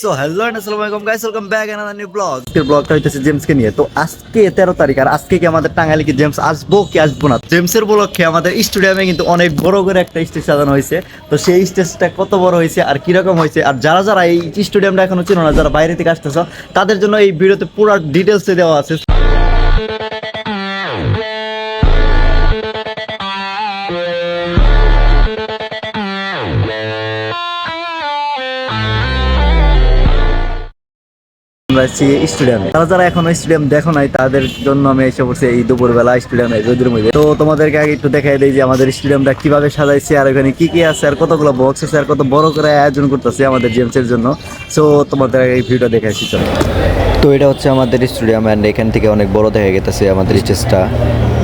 So hello আসসালামু আলাইকুম guys welcome back another new blog আজকের ব্লগটা হইতেছে জেমসকে নিয়ে। তো আজকে 13 তারিখ, আর আজকে কি আমাদের টাঙ্গাইলে কি জেমস আসব কি আসব না? জেমসের উপলক্ষে আমাদের স্টেডিয়ামে কিন্তু অনেক বড় করে একটা স্টেজ সাজানো হয়েছে। তো সেই স্টেজটা কত বড় হয়েছে আর কীরকম হয়েছে? আর যারা যারা এই স্টেডিয়ামটা এখনও চেনো না, যারা বাইরে থেকে আসতেছ, তাদের জন্য এই ভিডিওতে পুরো ডিটেলস দেওয়া আছে। আমরা আছি স্টেডিয়ামে। তারা যারা এখনও স্টেডিয়াম দেখো নাই, তাদের জন্য আমি এসে পড়ছি এই দুপুরবেলা স্টেডিয়ামে, রোদের মধ্যে। তো তোমাদেরকে আগে একটু দেখাই দিই যে আমাদের স্টেডিয়ামটা কীভাবে সাজাইছে আর ওখানে কি কি আছে আর কতগুলো বক্স আছে আর কত বড় করে আয়োজন করতেছে আমাদের জেমসের জন্য। সো তোমাদের এই ভিডিও দেখাইছি চলো তো এটা হচ্ছে আমাদের স্টেডিয়াম অ্যান্ড এখান থেকে অনেক বড় দেখা গেতেছে আমাদের স্টেজটা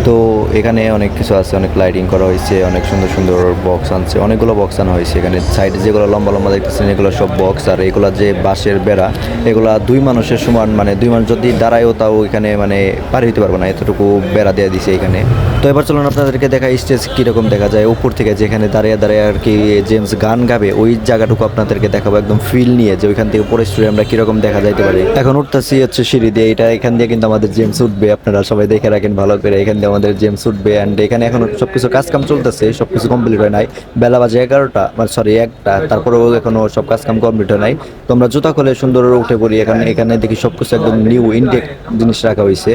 তো এখানে অনেক কিছু আছে, অনেক লাইটিং করা হয়েছে, অনেক সুন্দর সুন্দর বক্স আনছে, অনেকগুলো বক্স আনা হয়েছে এখানে। সাইডে যেগুলো লম্বা লম্বা দেখতেছেন, এগুলো সব বক্স আর এগুলো যে বাঁশের বেড়া, এগুলা দুই মানুষের সমান মানে দুই মানুষ যদি দাঁড়ায়ও তাও এখানে মানে পার হইতে পারব না, এতটুকু বেড়া দেওয়া দিছে এখানে। তো এবার চলুন আপনাদেরকে দেখা স্টেজ কীরকম দেখা যায়। উপর থেকে যেখানে দাঁড়িয়ে দাঁড়িয়ে আর কি জেমস গান গাবে, ওই জায়গাটুকু আপনাদেরকে দেখাবো একদম ফিল নিয়ে, যে ওইখান থেকে পরে আমরা কীরকম দেখা যাইতে পারে। এখন উঠতেছি হচ্ছে সিঁড়ি দিয়ে, এটা এখান দিয়ে কিন্তু আমাদের জেমস উঠবে, আপনারা সবাই দেখে রাখেন ভালো করে, এখান দিয়ে আমাদের জেমস উঠবে অ্যান্ড এখানে এখন সব কিছু কাজ কাম চলতেছে সব কিছু কমপ্লিট হয় নাই। বেলা বাজে এগারোটা মানে সরি একটা, তারপরেও এখনও সব কাজকাম কমপ্লিট হয় নাই। তো আমরা জুতা খোলে সুন্দর উঠে পড়ি, এখানে এখানে দেখি সব কিছু একদম নিউ ইনটেক জিনিস রাখা হয়েছে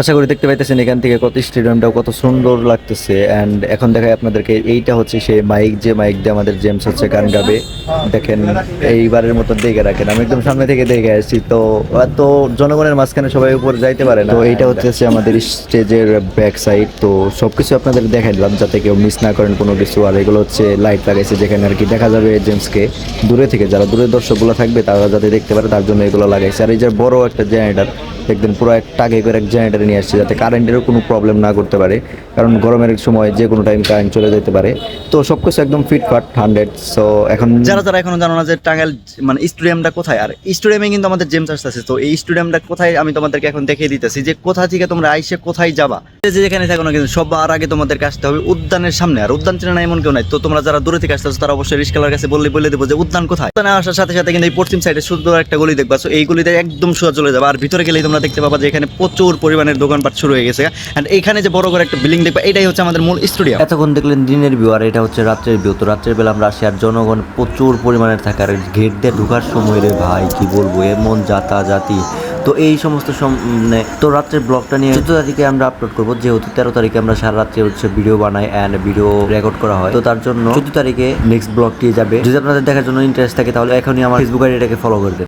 আশা করি দেখতে পাইতেছেন এখান থেকে কত স্টেডিয়ামটাও কত সুন্দর লাগতেছে। অ্যান্ড এখন দেখায় আপনাদেরকে, এইটা হচ্ছে সে মাইক যে মাইক দিয়ে আমাদের জেমস হচ্ছে গান গাবে। দেখেন, এইবারের মতো দেখে রাখেন। আমি একদম সামনে থেকে দেখে আসছি, তো এত জনগণের মাঝখানে সবাই উপর যাইতে পারে না। তো এইটা হচ্ছে আমাদের স্টেজের ব্যাক সাইড তো সবকিছু আপনাদের দেখাই দিলাম যাতে কেউ মিস না করেন কোনো কিছু। আর এগুলো হচ্ছে লাইট লাগাইছে, যেখানে আর কি দেখা যাবে জেমসকে দূরে থেকে। যারা দূরের দর্শকগুলো থাকবে, তারা যাতে দেখতে পারে, তার জন্য এগুলো লাগাইছে। আর এই যে বড় একটা জেনারেটার দেখবেন পুরো একটা আগে করে এক জেনারেটার নিয়ে আসছে যাতে কারেন্টেরও কোনো প্রবলেম না করতে পারে। কারণ গরমের সময় যে কোনো টাইম কারেন্ট চলে যেতে পারে। তো সব কিছু একদম ফিটফাট হান্ড্রেড সো এখন যারা যারা এখনও জানো না যে টাঙ্গাইল মানে স্টেডিয়ামটা কোথায়? আর স্টেডিয়ামে কিন্তু আমাদের জেমস আসতেছে তো এই স্টেডিয়ামটা কোথায় আমি তোমাদেরকে এখন দেখিয়ে দিতেছি যে কোথা থেকে তোমরা আইসে কোথায় যাবা। যে যেখানে থাকো না কিন্তু সবার আগে তোমাদেরকে আসতে হবে উদ্যানের সামনে। আর উদ্যান চেনে এমন কেউ নাই। তো তোমরা যারা দূরে থেকে আসতেছো, তারা অবশ্যই রিস্কালার কাছে বললে বলে দেবো যে উদ্যান কোথায়? উদ্যানে আসার সাথে সাথে কিন্তু এই পশ্চিম সাইডে সুন্দর একটা গলি দেখবা। তো এই গলিতে একদম সোজা চলে যাবে। আর ভিতরে গেলেই তোমরা দেখতে পাবা যে এখানে প্রচুর পরিমাণের দোকানপাট শুরু হয়ে গেছে। অ্যান্ড এখানে যে বড় করে একটা বিল্ডিং দেখবে, এটাই হচ্ছে আমাদের মূল স্টুডিও এতক্ষণ দেখলেন দিনের ভিউ আর এটা হচ্ছে রাত্রের ভিউ তো রাত্রের বেলা আমরা আসি, আর জনগণ প্রচুর পরিমাণে থাকে আর গেট দিয়ে ঢোকার সময় রে ভাই, কি বলব? এমন জাতা জাতি। তো এই সমস্ত সম- মানে তো রাত্রের ব্লগটা নিয়ে চোদ্দ তারিখে আমরা আপলোড করব। যেহেতু তেরো তারিখে আমরা সারা রাত্রে হচ্ছে ভিডিও বানাই অ্যান্ড ভিডিও রেকর্ড করা হয়। তো তার জন্য চোদ্দ তারিখে নেক্সট ব্লগটি যাবে। যদি আপনাদের দেখার জন্য ইন্টারেস্ট থাকে, তাহলে এখনই আমার ফেসবুক আইডিটাকে ফলো করে